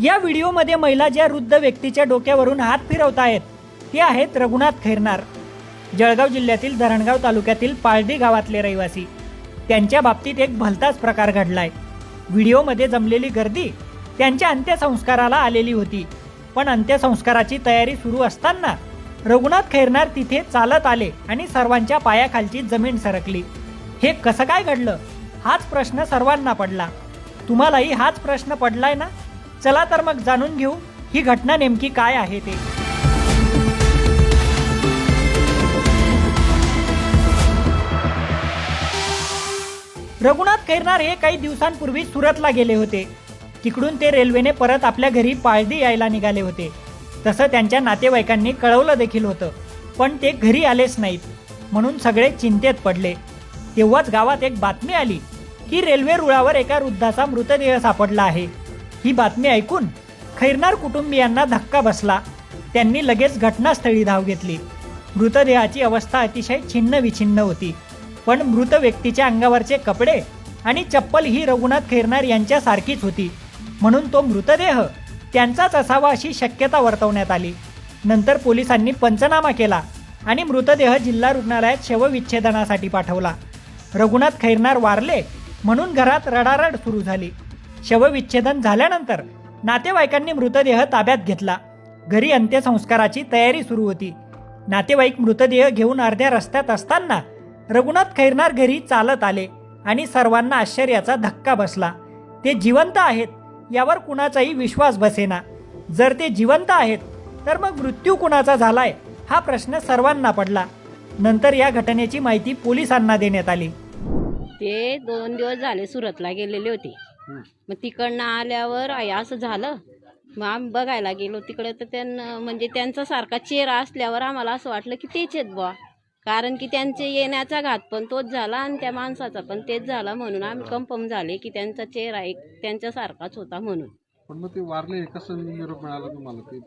या व्हिडिओमध्ये महिला ज्या वृद्ध व्यक्तीच्या डोक्यावरून हात फिरवत आहेत ते आहेत रघुनाथ खैरनार जळगाव जिल्ह्यातील धरणगाव तालुक्यातील पाळदी गावातले रहिवासी. त्यांच्या बाबतीत एक भलताच प्रकार घडलाय. व्हिडिओमध्ये जमलेली गर्दी त्यांच्या अंत्यसंस्काराला आलेली होती पण अंत्यसंस्काराची तयारी सुरू असताना रघुनाथ खैरनार तिथे चालत आले आणि सर्वांच्या पायाखालची जमीन सरकली. हे कसं काय घडलं? हाच प्रश्न सर्वांना पडला. तुम्हालाही हाच प्रश्न पडलाय ना? चला तर मग जाणून घेऊ ही घटना नेमकी काय आहे ते. रघुनाथ खैरनार हे काही दिवसांपूर्वी सुरतला गेले होते. तिकडून ते रेल्वेने परत आपल्या घरी पाळदी यायला निघाले होते. तसं त्यांच्या नातेवाईकांनी कळवलं देखील होतं पण ते घरी आलेच नाहीत म्हणून सगळे चिंतेत पडले. तेव्हाच गावात एक बातमी आली की रेल्वे रुळावर एका वृद्धाचा मृतदेह सापडला आहे. ही बातमी ऐकून खैरनार कुटुंबियांना धक्का बसला. त्यांनी लगेच घटनास्थळी धाव घेतली. मृतदेहाची अवस्था अतिशय छिन्न विछिन्न होती. पण मृत व्यक्तीच्या अंगावरचे कपडे आणि चप्पल ही रघुनाथ खैरनार यांच्यासारखीच होती. म्हणून तो मृतदेह त्यांचाच असावा अशी शक्यता वर्तवण्यात आली. नंतर पोलिसांनी पंचनामा केला आणि मृतदेह जिल्हा रुग्णालयात शवविच्छेदनासाठी पाठवला. रघुनाथ खैरनार वारले म्हणून घरात रडारड सुरू झाली. शवविच्छेदन झाल्यानंतर नातेवाईकांनी मृतदेह ताब्यात घेतला. घरी अंत्यसंस्काराची तयारी सुरू होती. नातेवाईक मृतदेह घेऊन अर्ध्या रस्त्यात असताना रघुनाथ खैरनार घरी चालत आले आणि सर्वांना आश्चर्याचा धक्का बसला. ते जिवंत आहेत यावर कुणाचाही विश्वास बसेना. जर ते जिवंत आहेत तर मग मृत्यू कुणाचा झालाय हा प्रश्न सर्वांना पडला. नंतर या घटनेची माहिती पोलिसांना देण्यात आली. ते दोन दिवस झाले सुरतला गेलेले होते. मग तिकडनं आल्यावर आई असं झालं? मग आम्ही बघायला गेलो. तिकडे तर त्यांना म्हणजे त्यांचा सारखा चेहरा असल्यावर आम्हाला असं वाटलं की तेच आहेत बुवा. कारण की त्यांचे येण्याचा घात पण तोच झाला आणि त्या माणसाचा पण तेच झाला म्हणून आम्ही कन्फर्म झाले की त्यांचा चेहरा एक त्यांच्यासारखाच होता म्हणून. पण मग ते वारले कसं निरोप मिळाला तुम्हाला? ते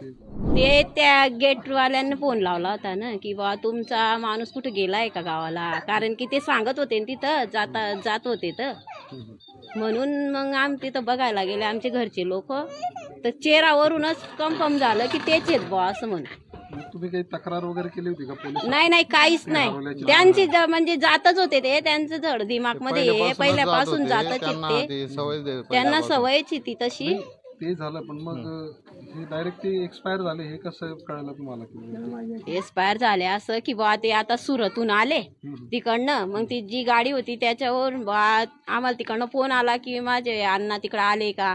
ते ते त्या गेटवाल्यांना फोन लावला होता ना की बा तुमचा माणूस कुठे गेलाय का गावाला? कारण की ते सांगत होते ना तिथं जाता जात होते तर. म्हणून मग आम तिथं बघायला गेले आमचे घरचे लोक. तर चेहरावरूनच कन्फर्म झालं की तेच आहेत बुवा असं म्हणून तुम्ही काही तक्रार वगैरे केली होती का पोलीस नाही नाही काहीच नाही. त्यांची ज- म्हणजे जातच होते ते त्यांचं धड दिमागमध्ये हे पहिल्यापासून जातच आहेत ते त्यांना सवयच ती तशी. ते झालं पण मग हे डायरेक्ट ते एक्सपायर झाले हे कसं कळलं तुम्हाला की एक्सपायर झाले असं की बा ते आता सुरतून आले तिकडनं. मग ती जी गाडी होती त्याच्यावर बा आम्हाला तिकडनं फोन आला की माझे अण्णा तिकडं आले का?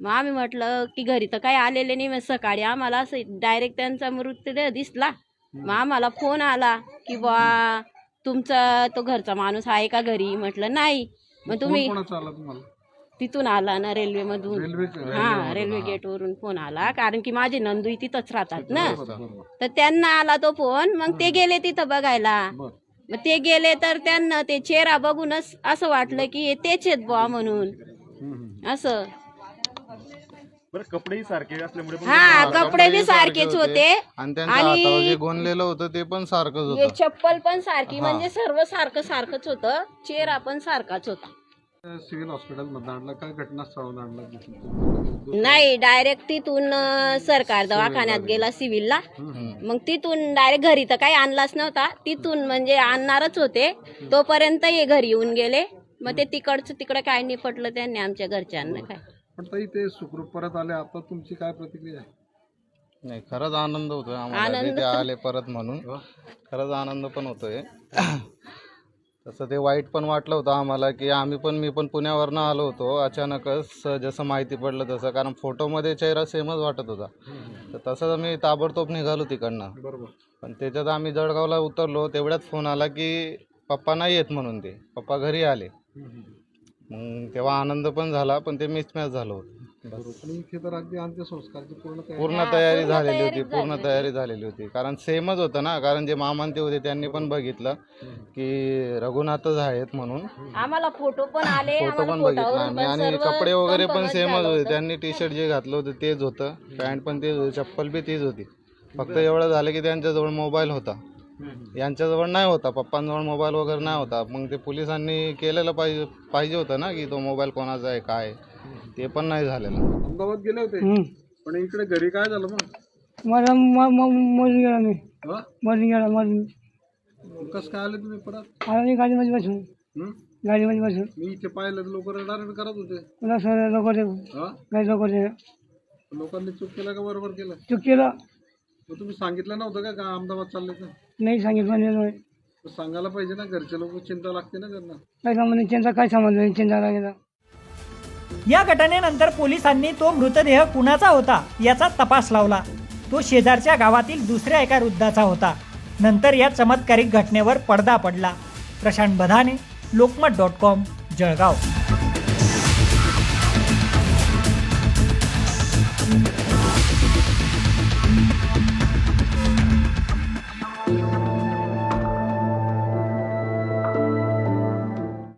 मग आम्ही म्हटलं की घरी तर काही आलेले नाही मग सकाळी आम्हाला असं डायरेक्ट त्यांचा मृतदेह दिसला. मग आम्हाला फोन आला की बा तुमचा तो घरचा माणूस आहे का घरी? म्हटलं नाही. मग तुम्ही तिथून आला ना रेल्वेमधून रेल्वे हा रेल्वे गेटवरून फोन आला. कारण की माझे नंदुई तिथंच राहतात ना. तर त्यांना आला तो फोन मग ते गेले तिथं बघायला. मग ते गेले तर त्यांना ते चेहरा बघूनच असं वाटलं की हे तेच आहेत बुवा म्हणून. असं. बरं कपडेही सारखे असल्यामुळे पण हा कपडे बी सारखेच होते. आणि त्यांच्या हातावर जे गोंदलेलं होतं ते पण सारखंच हे होतं चप्पल पण सारखी म्हणजे सर्व सारखं सारखंच होतं. चेहरा पण सारखाच होता. सिव्हिल हॉस्पिटलमध्ये आणलं काय घटनास्थळावर आणलं? नाही डायरेक्ट तिथून अं, सरकार दवाखान्यात गेला सिव्हिलला. मग तिथून डायरेक्ट घरी तर काही आणलाच नव्हता. तिथून म्हणजे आणणारच होते. तोपर्यंत हे घरी येऊन गेले. मग ते तिकडचं तिकडं काय निपटलं त्यांनी आमच्या घरच्यांना काय. पण ताई ते सुखरूप परत आले. आता तुमची काय प्रतिक्रिया आहे? नाही खरंच आनंद होतोय आम्हाला. ते आले परत म्हणून. खरंच आनंद पण होतोय. तसं ते वाईट पण वाटलं होतं आम्हाला की आम्ही पण मी पण पुण्यावरनं आलो होतो अचानकच. जसं माहिती पडलं तसं. कारण फोटोमध्ये चेहरा सेमच वाटत होता. तर तसंच आम्ही ताबडतोब निघालो तिकडनं. बरोबर. पण त्याच्यात आम्ही जळगावला उतरलो. तेवढ्यात फोन आला की पप्पा नाही येत म्हणून ते. पप्पा घरी आले. मग तेव्हा आनंद पण झाला पण ते मिसमॅच झालं होतं. बरोबर पण इथे तर अगदी अंत्यसंस्कारची पूर्ण तयारी. पूर्ण तयारी झालेली होती पूर्ण तयारी झालेली होती. कारण सेमच होतं ना कारण जे मामान ते होते त्यांनी पण बघितलं की रघुनाथच आहेत म्हणून. आम्हाला फोटो पण आले फोटो पण बघितला आम्ही. आणि कपडे वगैरे पण सेमच होते. त्यांनी टी शर्ट जे घातलं होतं तेच होतं. पॅन्ट पण तेच होती. चप्पल बी तीच होती. फक्त एवढं झालं की त्यांच्याजवळ मोबाईल होता. यांच्याजवळ नाही होता पप्पांजवळ मोबाईल वगैरे नाही होता. मग ते पोलिसांनी केलेलं पाहिजे पाहिजे होतं ना की तो मोबाईल कोणाचा आहे काय आहे. ते पण नाही झालेलं. अहमदाबाद गेले होते? पण इकडे घरी काय झालं मग? मला मरून गेला मी. हा? मरून गेला मरून. मग कसं काय आले तुम्ही परत? आला मी गाडीमध्ये बसून. हं? गाडीमध्ये बसून. मी इथे पाहिलं तर लोक रडारड करत होते. पुन्हा सर लोक ते हा? काही लोक ते लोकांनी चूक केलं का बरोबर केलं? चूक केलं. मग तुम्ही सांगितलं नव्हतं का का अहमदाबाद चालले तर? नाही सांगितलं नाही नाही. मग सांगायला पाहिजे ना घरचे लोक चिंता लागते ना त्यांना. काय संबंध चिंता काय संबंध नाही चिंता लागेल. या घटनेनंतर पोलिसांनी तो मृतदेह कुणाचा होता याचा तपास लावला. तो शेजारच्या गावातील दुसऱ्या एका वृद्धाचा होता. नंतर या चमत्कारिक घटनेवर पडदा पडला. प्रशांत बधाने लोकमत डॉट कॉम जळगाव.